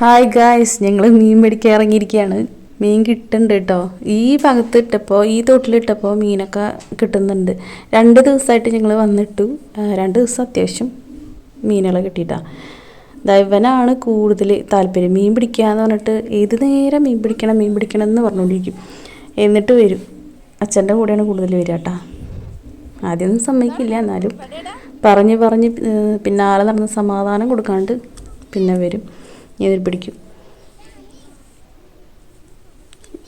Hi guys ഞങ്ങൾ മീൻ പിടിക്കാൻ ഇറങ്ങിയിരിക്കുകയാണ് മീൻ കിട്ടുന്നുണ്ട് കേട്ടോ ഈ ഭാഗത്ത് ഇട്ടപ്പോൾ ഈ തോട്ടിലിട്ടപ്പോൾ മീനൊക്കെ കിട്ടുന്നുണ്ട്. രണ്ട് ദിവസമായിട്ട് ഞങ്ങൾ വന്നിട്ടു. രണ്ട് ദിവസം അത്യാവശ്യം മീനുകൾ കിട്ടിയിട്ടാണ് ദൈവനാണ് കൂടുതൽ താല്പര്യം. മീൻ പിടിക്കുക എന്ന് പറഞ്ഞിട്ട് ഏത് നേരം മീൻ പിടിക്കണം മീൻ പിടിക്കണം എന്ന് പറഞ്ഞുകൊണ്ടിരിക്കും എന്നിട്ട് വരും. അച്ഛന്റെ കൂടെയാണ് കൂടുതൽ വരിക കേട്ടോ ആദ്യമൊന്നും സമ്മതിക്കില്ല എന്നാലും. പറഞ്ഞ് പറഞ്ഞ് പിന്നെ പിന്നാലെ നടന്ന് സമാധാനം കൊടുക്കാണ്ട് പിന്നെ വരും. ഇതിൽ പിടിക്കും.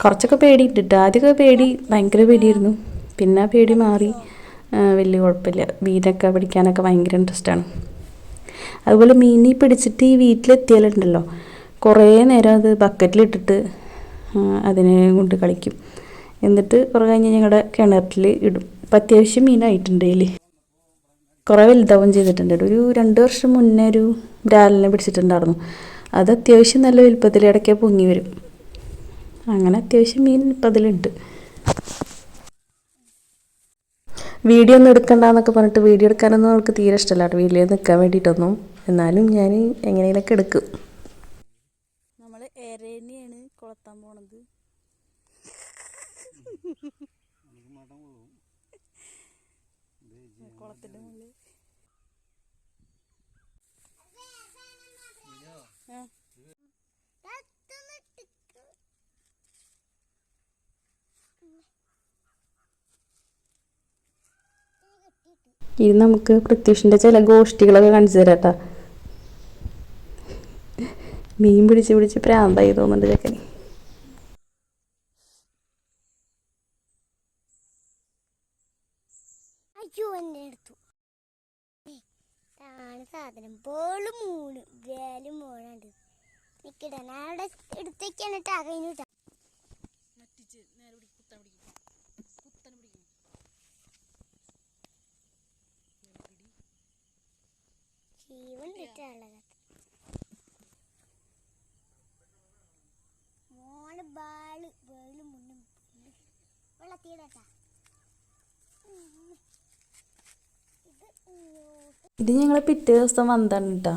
കുറച്ചൊക്കെ പേടിയിട്ടിട്ട് ആദ്യമൊക്കെ പേടി ഭയങ്കര പേടിയായിരുന്നു. പിന്നെ ആ പേടി മാറി. വലിയ കുഴപ്പമില്ല. മീനൊക്കെ പിടിക്കാനൊക്കെ ഭയങ്കര ഇൻട്രസ്റ്റാണ് അതുപോലെ മീനി പിടിച്ചിട്ട് ഈ വീട്ടിലെത്തിയാലുണ്ടല്ലോ. കുറേ നേരം അത് ബക്കറ്റിലിട്ടിട്ട് അതിനെ കൊണ്ട് കളിക്കും. എന്നിട്ട് കുറേ കഴിഞ്ഞ് ഞങ്ങളുടെ കിണറ്റിൽ ഇടും. അപ്പം അത്യാവശ്യം മീനായിട്ടുണ്ട് ഇതിൽ കുറേ വലുതാവും ചെയ്തിട്ടുണ്ട്. ഒരു രണ്ട് വർഷം മുന്നേ ഒരു ബ്രാലിനെ പിടിച്ചിട്ടുണ്ടായിരുന്നു. അത് അത്യാവശ്യം നല്ല വലുപ്പത്തിലിടയ്ക്ക് പൊങ്ങി വരും. അങ്ങനെ അത്യാവശ്യം മീൻ ഇപ്പതിലുണ്ട് വീഡിയോ ഒന്നും എടുക്കണ്ടെന്നൊക്കെ പറഞ്ഞിട്ട് വീഡിയോ എടുക്കാനൊന്നും നമുക്ക് തീരെ ഇഷ്ടമല്ല കേട്ടോ. വീഡിയോ നിൽക്കാൻ വേണ്ടിയിട്ടൊന്നും. എന്നാലും ഞാൻ എങ്ങനെയൊക്കെ എടുക്കും. നമ്മൾ എരേനെയാണ് കൊളത്താൻ പോണത്. കുളത്തിന്റെ മുകളിൽ ഇത് നമുക്ക് പ്രത്യൂഷിന്റെ ചില ഗോഷ്ടികളൊക്കെ കാണിച്ചു തരാട്ടാ മീൻ പിടിച്ച് പിടിച്ച് പ്രാന്തായി തോന്നുന്നുണ്ട് ചെക്കൻ അയ്യോ എന്നെ എടുത്തു. ഇതാണ് സാധനം. ബോൾ മൂന്ന് വേൽ മൂന്നുണ്ട് നിക്കട ഞാൻ അവിടെ എടുത്തേക്കാണ് കേട്ടോ. കഴിഞ്ഞിട്ടാ മോൾ ബാൾ വേൾ മുന്നും ഇങ്ങോട്ട് ഇത് ഞങ്ങൾ പിറ്റേ ദിവസം വന്നതാണ് കേട്ടോ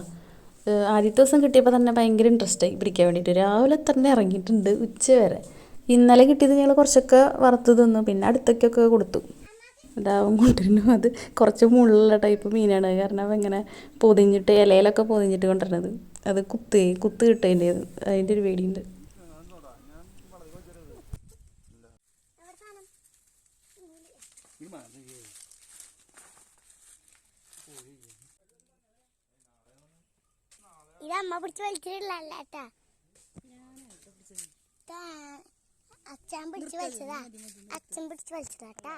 ആദ്യത്തെ ദിവസം കിട്ടിയപ്പോൾ തന്നെ ഭയങ്കര ഇൻട്രസ്റ്റ് ആയി പിടിക്കാൻ വേണ്ടിയിട്ട് രാവിലെ തന്നെ ഇറങ്ങിയിട്ടുണ്ട് ഉച്ച വരെ ഇന്നലെ കിട്ടിയത് ഞങ്ങൾ കുറച്ചൊക്കെ വറുത്ത് തിന്നു. പിന്നെ അടുത്തൊക്കെ കൊടുത്തു. ഇതാവും കൊണ്ടുവരുന്നു അത് കുറച്ച് മുള്ളുള്ള ടൈപ്പ് മീനാണ്. കാരണം ഇങ്ങനെ പൊതിഞ്ഞിട്ട് ഇലയിലൊക്കെ പൊതിഞ്ഞിട്ട് കൊണ്ടിരുന്നത് അത് കുത്ത് കുത്ത് കിട്ടതിന്റെ അതിന്റെ ഒരു പേടിയുണ്ട്. അച്ഛൻ പിടിച്ച് വലിച്ചതാ. അച്ഛൻ പിടിച്ച് വലിച്ചതാ കേട്ടാ